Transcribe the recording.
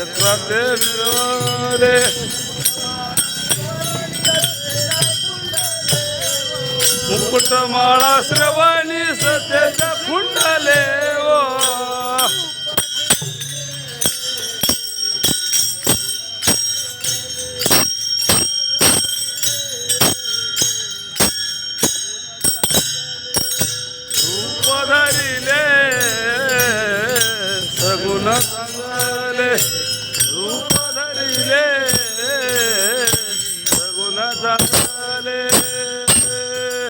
चक्राते माळा श्रवणी सत्याच्या कुंडले धरिले सगुण রূপ ধরিলে রঘুনাথ